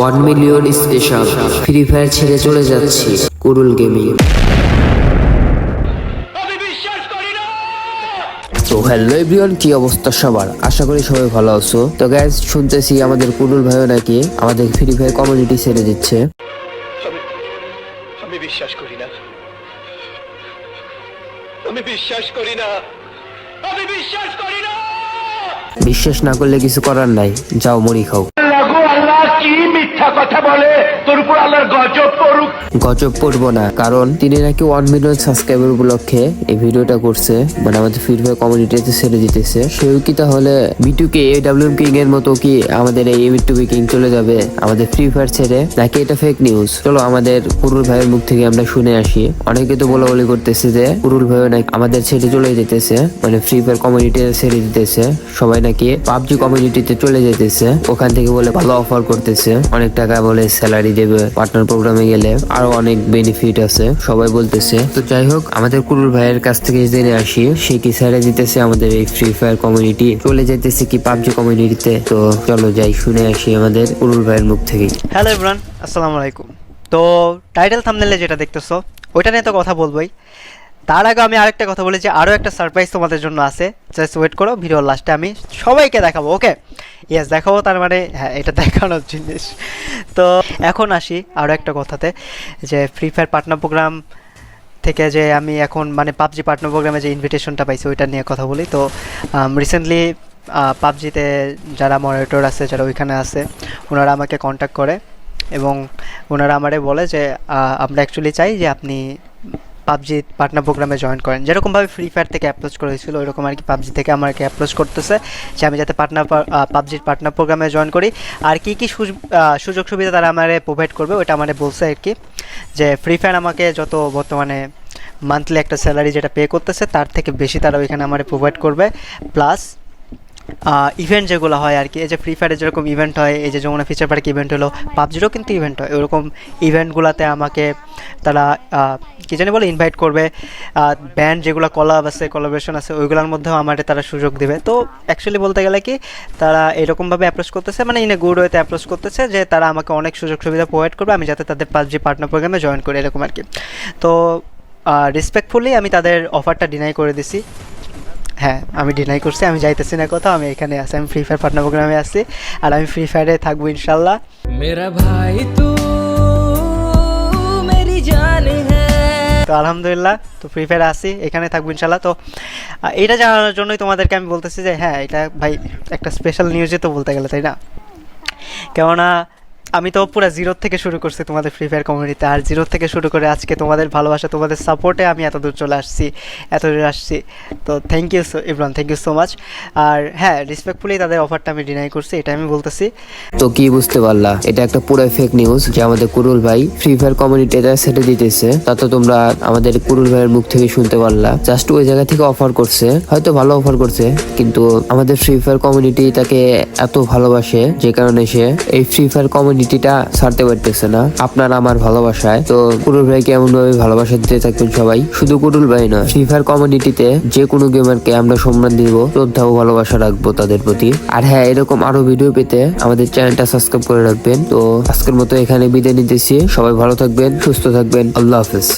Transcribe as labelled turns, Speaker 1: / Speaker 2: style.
Speaker 1: One million special. Free Fire ছেড়ে চলে যাচ্ছি কুরুল গেমিং। তো হ্যালো এভরিওয়ান কি অবস্থা সবার? আশা করি সবাই ভালো আছো। তো গ্যাস শুনতেছি আমাদের কুরুল ভাইও নাকি আমাদের ফ্রি ফায়ার কমিউনিটি ছেড়ে দিচ্ছে।
Speaker 2: আমি বিশ্বাস করি না। আমি বিশ্বাস করি না। আমি বিশ্বাস করি না!
Speaker 1: বিশ্বাস না করলে কিছু করার নাই। যাও মরি খাও।
Speaker 2: কি মিথ্যা কথা বলে? তোর উপর আল্লাহর গজব পড়ুক।
Speaker 1: গজব পড়ব না, কারণ তিনি নাকি ওয়ান মিলিয়ন সাবস্ক্রাইবার উপলক্ষে এই ভিডিওটা করছে মানে আমাদের কমিউনিটিতে ছেড়ে দিতেছে। সেও কি তাহলে এ ডাব্লিউ কিং এর মতো কি আমাদের এই কিং চলে যাবে, আমাদের ফ্রি ফায়ার ছেড়ে? নাকি এটা ফেক নিউজ চলো আমাদের কুরুল ভাইয়ের মুখ থেকে আমরা শুনে আসি। অনেকে তো বলা বলি করতেছে যে কুরুল ভাইও নাকি আমাদের ছেড়ে চলে যেতেছে মানে ফ্রি ফায়ার কমিউনিটি ছেড়ে দিতেছে। সবাই নাকি পাবজি কমিউনিটিতে চলে যেতেছে, ওখান থেকে বলে ভালো অফার করতেছে অনেক টাকা বলে স্যালারি দেবে পার্টনার প্রোগ্রামে গেলে আরও অনেক বেনিফিট আছে, সবাই বলতেছে। তো যাই হোক, আমাদের কুরুল ভাইয়ের কাছ থেকে জেনে আসি, সে কি ছেড়ে দিতেছে আমাদের এই ফ্রি ফায়ার কমিউনিটি চলে যেতেছে কি পাবজি কমিউনিটিতে তো চলো যাই, শুনে আসি আমাদের কুরুল ভাইয়ের মুখ থেকেই।
Speaker 3: হ্যালো ইমরান আসসালামু আলাইকুম। তো টাইটেল থামনেলে যেটা দেখতেছো, ওইটা নিয়ে তো কথা বলবোই। তার আগে আমি আরেকটা কথা বলি যে আরও একটা সারপ্রাইজ তোমাদের জন্য আছে। জাস্ট ওয়েট করো ভিডিওর লাস্টে আমি সবাইকে দেখাবো ওকে ইয়েস দেখাবো তার মানে হ্যাঁ এটা দেখানোর জিনিস। তো এখন আসি আরও একটা কথাতে, যে ফ্রি ফায়ার পার্টনার প্রোগ্রাম থেকে যে আমি এখন মানে পাবজি পার্টনার প্রোগ্রামে যে ইনভিটেশনটা পাইছি, ওইটা নিয়ে কথা বলি। তো রিসেন্টলি পাবজিতে যারা মনিটর আছে, যারা ওইখানে আছে, ওনারা আমাকে কন্ট্যাক্ট করে এবং ওনারা আমারে বলে যে আমরা অ্যাকচুয়ালি চাই যে আপনি পাবজি পার্টনার প্রোগ্রামে জয়েন করেন। যেরকমভাবে ফ্রি ফায়ার থেকে অ্যাপ্রোচ করা হয়েছিল, ওইরকম আর কি পাবজি থেকে আমাকে অ্যাপ্রোচ করতেছে যে আমি যাতে পার্টনার পাবজির পার্টনার প্রোগ্রামে জয়েন করি। আর কী কী সুযোগ সুবিধা তারা আমার প্রোভাইড করবে ওটা আমার বলছে আর কি যে ফ্রি ফায়ার আমাকে যত বর্তমানে মান্থলি একটা স্যালারি যেটা পে করতেছে, তার থেকে বেশি তারা ওইখানে আমার প্রোভাইড করবে। প্লাস ইভেন্ট যেগুলো হয় আর কি, এই যে ফ্রি ফায়ারে যেরকম ইভেন্ট হয়, এই যে যমুনা ফিচার পার্ক ইভেন্ট হলো, পাবজিরও কিন্তু ইভেন্ট হয়, ওরকম ইভেন্টগুলোতে আমাকে তারা কী জানি বলে ইনভাইট করবে। ব্যান্ড যেগুলো কলাব আছে কলাবেশন আছে, ওইগুলোর মধ্যেও আমাদের তারা সুযোগ দেবে। তো অ্যাকচুয়ালি বলতে গেলে কি, তারা এরকমভাবে অ্যাপ্রোচ করতেছে মানে ইন গুড ওয়েতে অ্যাপ্রোচ করতেছে, যে তারা আমাকে অনেক সুযোগ সুবিধা প্রোভাইড করবে, আমি যাতে তাদের পাবজি পার্টনার প্রোগ্রামে জয়েন করি, এরকম আর কি। তো রেসপেক্টফুলি আমি তাদের অফারটা ডিনাই করে দিছি। হ্যাঁ আমি ডিনাই করছি আমি যাইতেছি না কোথাও আমি এখানে আছি আমি ফ্রি ফায়ার পাটনা প্রোগ্রামে আছি আর আমি ফ্রি ফায়ারে থাকব ইনশাল্লাহ।
Speaker 4: মেরা ভাই তো মেরি
Speaker 3: তো আলহামদুলিল্লাহ তো ফ্রি ফায়ার আসি এখানে থাকব ইনশাল্লাহ। তো এটা জানানোর জন্যই তোমাদেরকে আমি বলতেছি যে হ্যাঁ এটা ভাই একটা স্পেশাল নিউজে তো বলতে গেলে তাই না? কেননা আমি তো পুরো জিরো থেকে শুরু করছি তোমাদের ফ্রি ফায়ার কমিউনিটিতে আর জিরো থেকে শুরু করে আজকে তোমাদের ভালোবাসা, তোমাদের সাপোর্টে আমি এত দূর চলে আসছি এত দূর আসছি। তো thank you so Imran thank you so much আর হ্যাঁ রেসপেক্টফুলি তাদের অফারটা আমি ডিনাই করছি, এটা আমি বলতেছি।
Speaker 1: তো কি বুঝতে পারলা? এটা একটা পুরাই ফেক নিউজ যে আমাদের কুরুল ভাই ফ্রি ফায়ার কমিউনিটিতে ছেড়ে দিতেছে। তা তো তোমরা আমাদের কুরুল ভাইয়ের মুখ থেকে শুনতে পারলা। জাস্ট ওই জায়গা থেকে অফার করছে। হয়তো ভালো অফার করছে, কিন্তু আমাদের ফ্রি ফায়ার কমিউনিটি তাকে এত ভালোবাসে যে কারণে সে এই ফ্রি ফায়ার কমিউনিটিটা ছাড়তে পারতেছে না। আপনার আমার ভালোবাসায়। তো কুরুল ভাইকে এমন ভাবে ভালোবাসা দিতে থাকবেন সবাই। শুধু কুরুল ভাই না ফ্রি ফায়ার কমিউনিটিতে যে কোনো গেমারকে আমরা সম্মান দিব, শ্রদ্ধা ও ভালোবাসা রাখব তাদের প্রতি। আর হ্যাঁ এরকম আরও ভিডিও পেতে আমাদের চ্যানেলটা সাবস্ক্রাইব করে রাখবেন। তো আজকের মতো এখানে বিদায় নিতেছি। সবাই ভালো থাকবেন, সুস্থ থাকবেন। আল্লাহ হাফেজ।